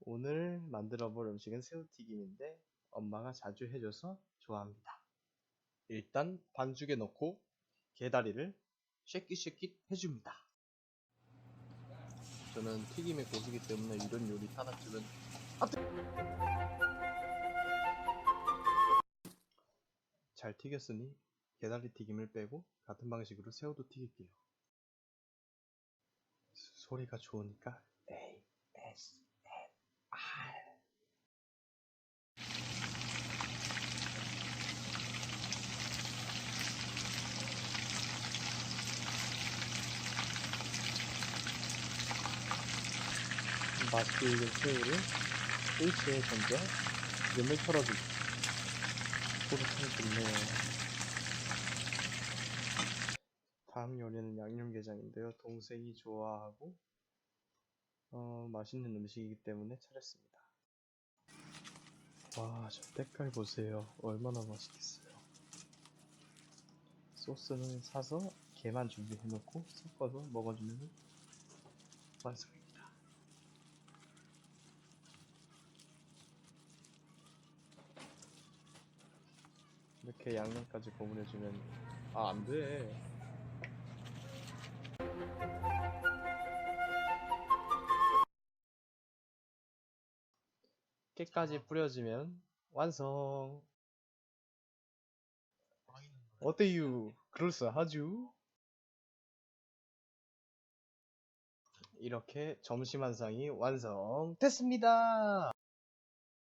오늘 만들어 볼 음식은 새우튀김인데 엄마가 자주 해줘서 좋아합니다. 일단 반죽에 넣고 게다리를 쉐킷쉐킷 해줍니다. 저는 튀김의 고수기 때문에 이런 요리 하나쯤은 잘 튀겼으니 게다리 튀김을 빼고 같은 방식으로 새우도 튀길게요. 소리가 좋으니까 ASMR 익은 새우를 H에 던져 기름을 털어주기 소리 참 좋네요. 다음 요리는 양념게장인데요. 동생이 좋아하고 어, 맛있는 음식이기 때문에 차렸습니다. 와저 때깔 보세요. 얼마나 맛있겠어요. 소스는 사서 게만 준비해 놓고 섞어서 먹어주면 완성입니다 이렇게 양념까지 버무려주면 아 안돼. 깨까지 뿌려주면 완성. 어때유? 그럴싸하죠 이렇게 점심 한상이 완성됐습니다